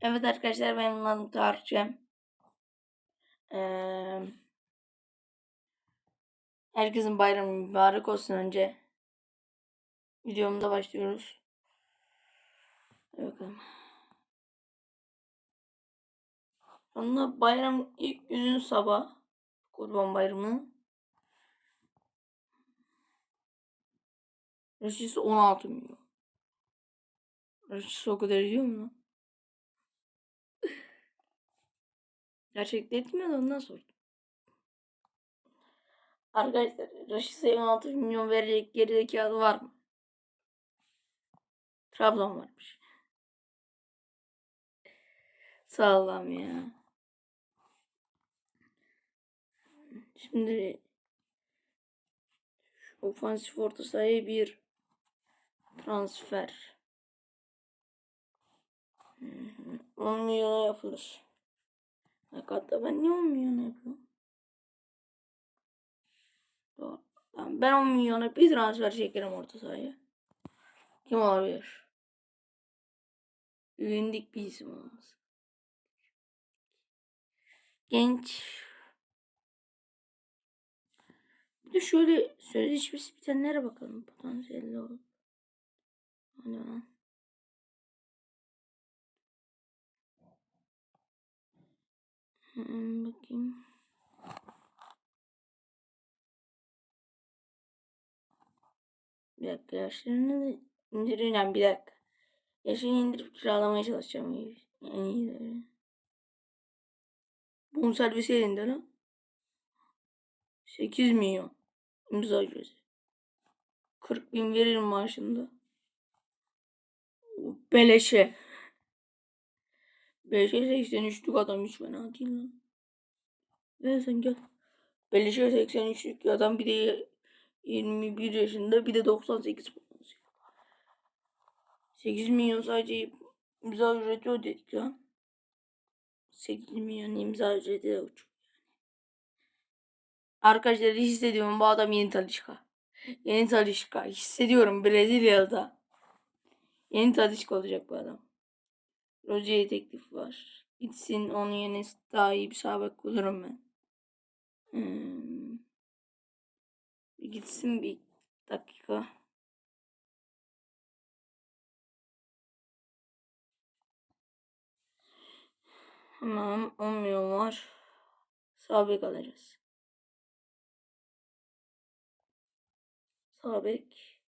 Evet arkadaşlar benim adım Tarık Cem. Ee, herkesin bayramı mübarek olsun önce. Videomuza başlıyoruz. Bakalım. Sonra bayram ilk günün sabah. Kurban bayramı. Reşisi 16 milyon. Reşisi o kadar ediyor mu etmiyor da ondan sordum. Arkadaşlar Raşit'e 16 milyon verecek gerideki adı var mı? Trabzon varmış. Sağ Allah'ım ya. Şimdi ofansif orta sahaya bir transfer. Hı hı. 10 milyona yapılır. Hakikaten ben niye 10 milyona yapıyorum? Doğru. Ben 10 milyona bir transfer çekerim orta sahaya. Kim olabilir? Ünlük bir isim olmaz. Genç. Bir de şöyle sözleşmesi bitenlere bakalım. Potansiyelli olup. Lan. Bakayım. Bir dakika yaşlarını indireceğim bir dakika. Yaşını indirip kiralamaya çalışacağım. En iyileri. Bonservisi elinde lan. 8 milyon. İmza ücreti. 40 bin veririm maaşında. Beleşe. Beleşe 83'lük adam hiç fena değil lan. Gel sen gel. Beleşe 83'lük adam bir de 21 yaşında bir de 98 potansiyel. 8 milyon sadece imza ücreti ödedik lan. 8 milyon imza ücreti de uçuk. Arkadaşlar hissediyorum bu adam yeni Talişka. Yeni Talişka. Hissediyorum Brezilya'da. Yeni Talişka olacak bu adam. Rozier'e teklif var. Gitsin onun yerine daha iyi bir sabek bulurum ben. Hmm. Gitsin bir dakika. Tamam 10 milyon var. Sabek alacağız. Sabek.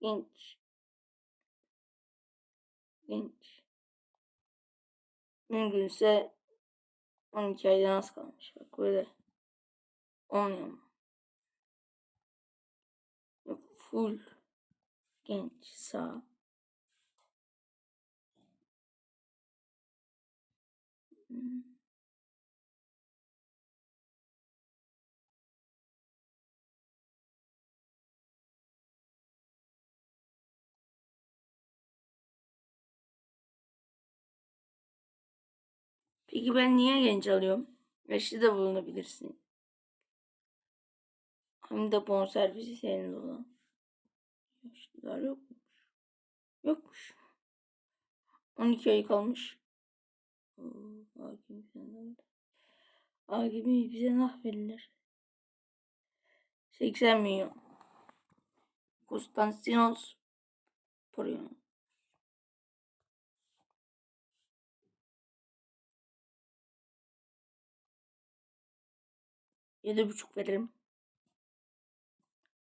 Genç. Genç. Mümkünse 12 aydan az kalmış. Bak böyle. 10 milyon. Yok, full. Genç. Sağ. Peki ben niye genç alıyorum? Yaşlı da bulunabilirsin. Hem de bonservisi senin olan. Yaşlılar yokmuş. Yokmuş. 12 ay kalmış. Hakim bize Hakim bize nah verilir. 80 milyon. Konstantinos Porion. Yedi buçuk veririm.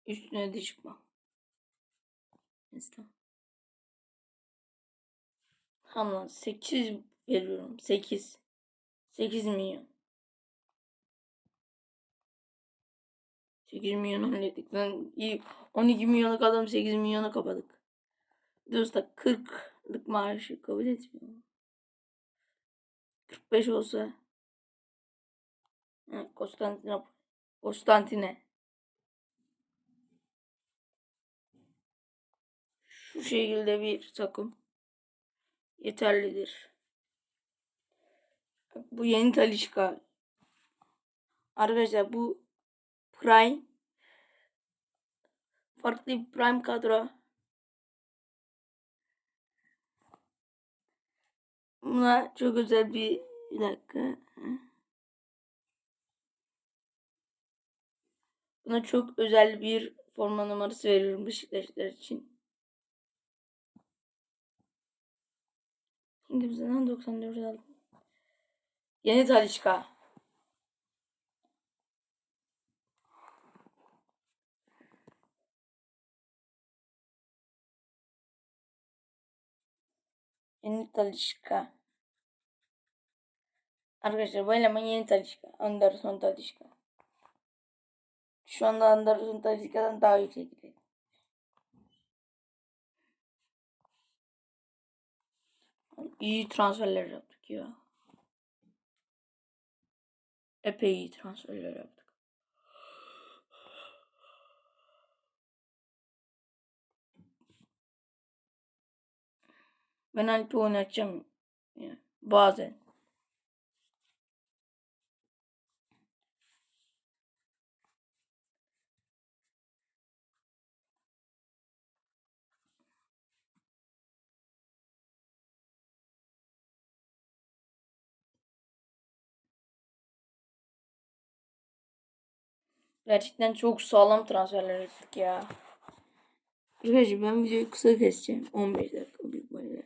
Üstüne de çıkma. Neyse. Tamam 8 veriyorum. 8. 8 milyon. 8 milyon hallettik. Ben iyi 12 milyonluk adam 8 milyona kapadık. Diyorsa 40'lık maaşı kabul etmiyor. 45 olsa Konstantine Konstantine şu şekilde bir takım yeterlidir. Bu yeni Talişka. Arkadaşlar bu Prime farklı bir Prime kadro. buna çok özel bir, bir dakika. Buna çok özel bir forma numarası veriyorum Beşiktaşlar için. İngilizce'den 94 aldım. Yeni Talişka. Yeni Talişka. Arkadaşlar bu eleman yeni Talişka. Anderson Talişka. Şu anda Anderson Talişka'dan daha yüksek. İyi transferler yaptık ya. Epey iyi transferler yaptık. Ben Alp'i oynatacağım. Ya, bazen. Gerçekten çok sağlam transferler ettik ya. Arkadaşlar ben videoyu kısa keseceğim. 15 dakika büyük ihtimalle.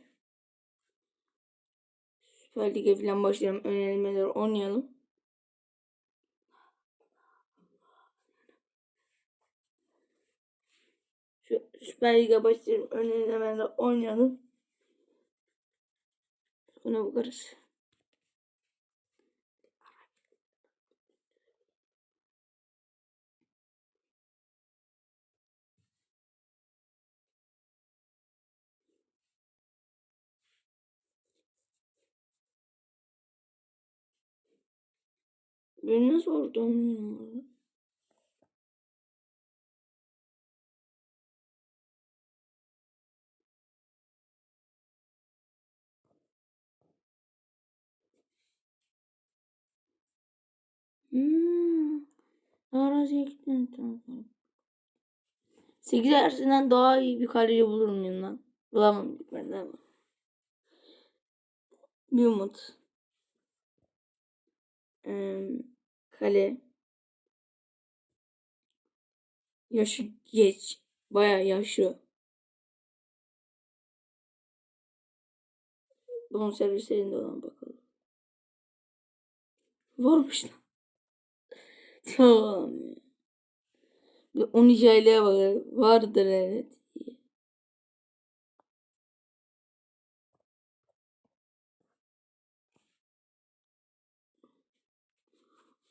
Süper Lig'e falan başlayalım. Önerilmeleri oynayalım. Şu Süper Lig'e başlayalım. Önerilmeleri oynayalım. Sonra bakarız. Ben nasıl orada oynuyorum? Hmm. Araziye gittim. Tamam. 8 arasından daha iyi bir kaleci bulur muyum lan? Bulamam gitmedi ama. Bir umut. Ee, kale. Yaşı geç. Baya yaşlı. Bunun servislerinde olan bakalım. Varmış lan. Tamam. Bir 12 aileye bak. Vardır evet.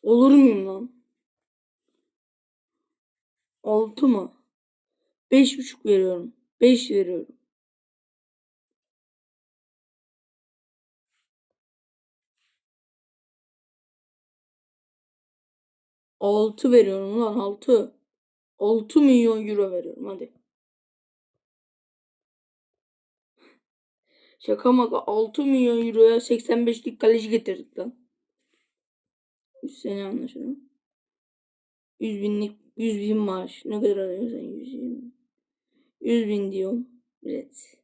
Olur muyum lan? 6 mı? 5,5 veriyorum. 5 veriyorum. Altı veriyorum lan altı. 6 milyon euro veriyorum hadi. Şaka maka 6 milyon euroya 85'lik kaleci getirdik lan. 100 sene anlaşalım. 100 binlik 100 bin maaş. Ne kadar alıyorsan 120. 100 bin diyorum. Evet.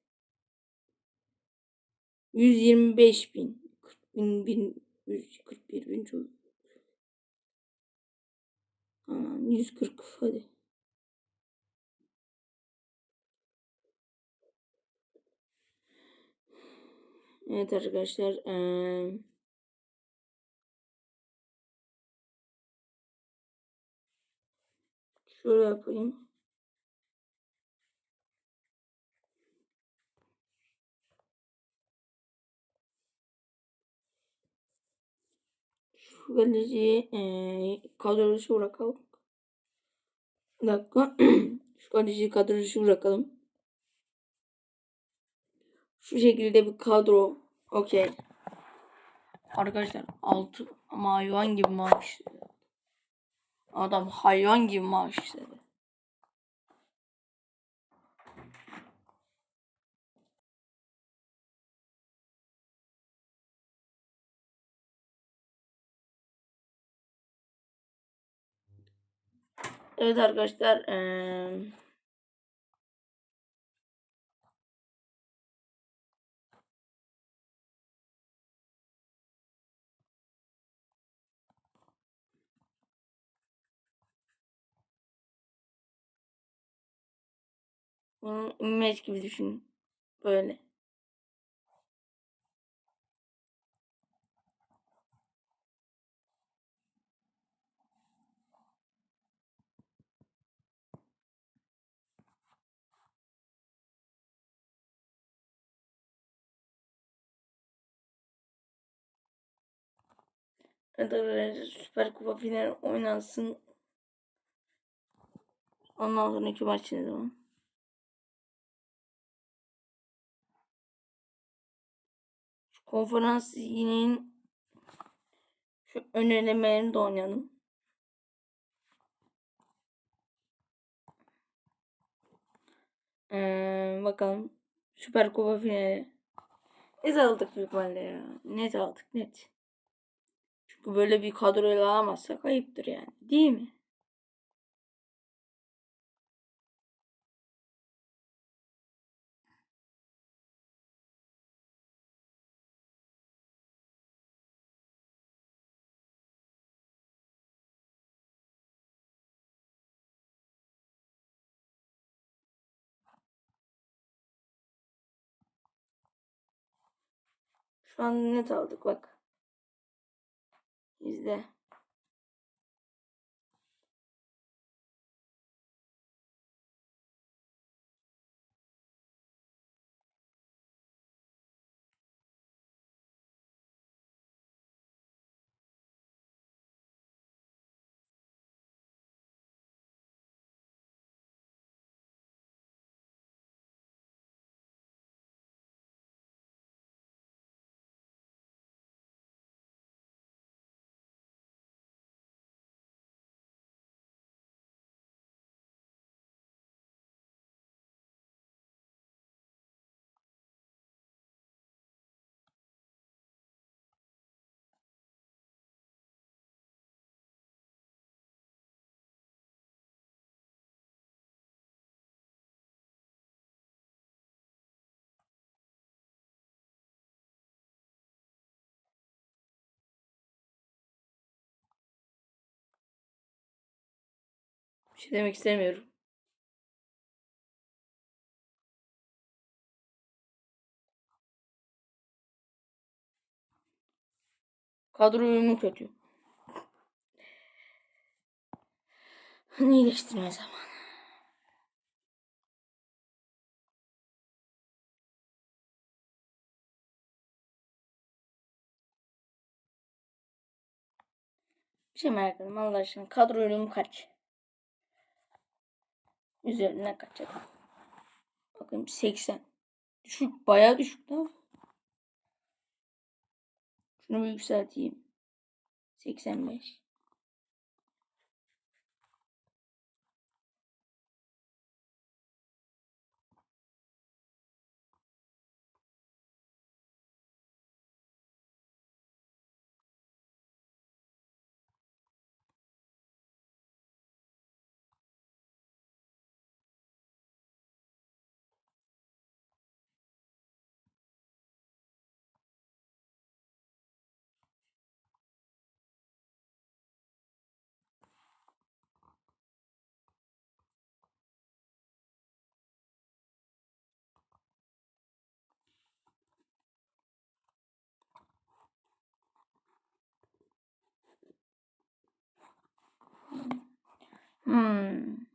125 bin. 40 bin, bin 141 bin çok. Aman 140 hadi. Evet arkadaşlar. Ee, şöyle yapayım. Şu kaleciyi ee, kadro dışı bırakalım. Bir dakika. Şu kaleciyi kadro dışı bırakalım. Şu şekilde bir kadro. Okey. Arkadaşlar altı ama hayvan gibi maaş. Adam hayvan gibi maaş istedi. Evet arkadaşlar. Ee... Bunu image gibi düşün. Böyle. Arkadaşlar Süper Kupa finali oynansın. Ondan sonraki maç ne zaman? Konferans liginin şu ön elemelerini de oynayalım. Ee, bakalım. Süper Kupa finali. Net aldık büyük ihtimalle ya. Net aldık net. Çünkü böyle bir kadroyla alamazsak ayıptır yani. Değil mi? Şu an net aldık bak. İzle. Bir şey demek istemiyorum. Kadro uyumu kötü. İyileştirme zamanı. Bir şey merak ettim Allah aşkına. Kadro uyumu kaç? Üzerine kaç adam? Bakın 80. Düşük. Bayağı düşük lan. Şunu bir yükselteyim. 85. Hmm.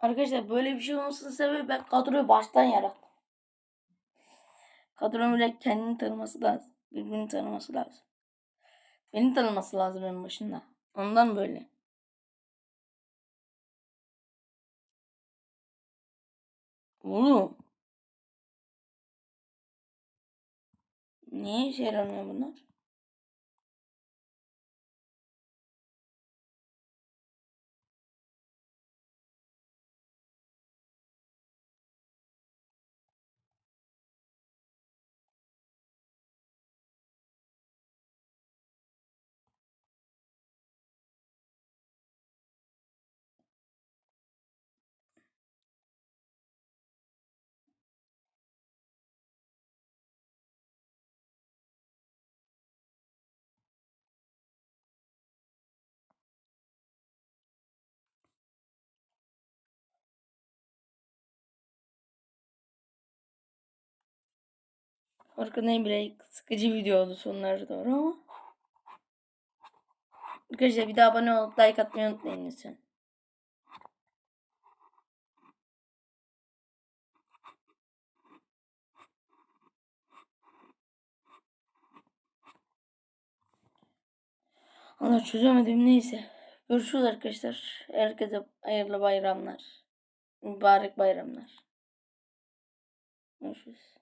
Arkadaşlar böyle bir şey olmasının sebebi ben kadroyu baştan yarattım. Kadronun bile kendini tanıması lazım. Birbirini tanıması lazım. Beni tanıması lazım en başında. Ondan böyle. Oğlum. Niye işe yaramıyor bunlar? Arkadaşlar bile sıkıcı video oldu sonlara doğru ama. Arkadaşlar bir daha abone olup like atmayı unutmayın lütfen. Allah çözemedim neyse. Görüşürüz arkadaşlar. Herkese hayırlı bayramlar. Mübarek bayramlar. Görüşürüz.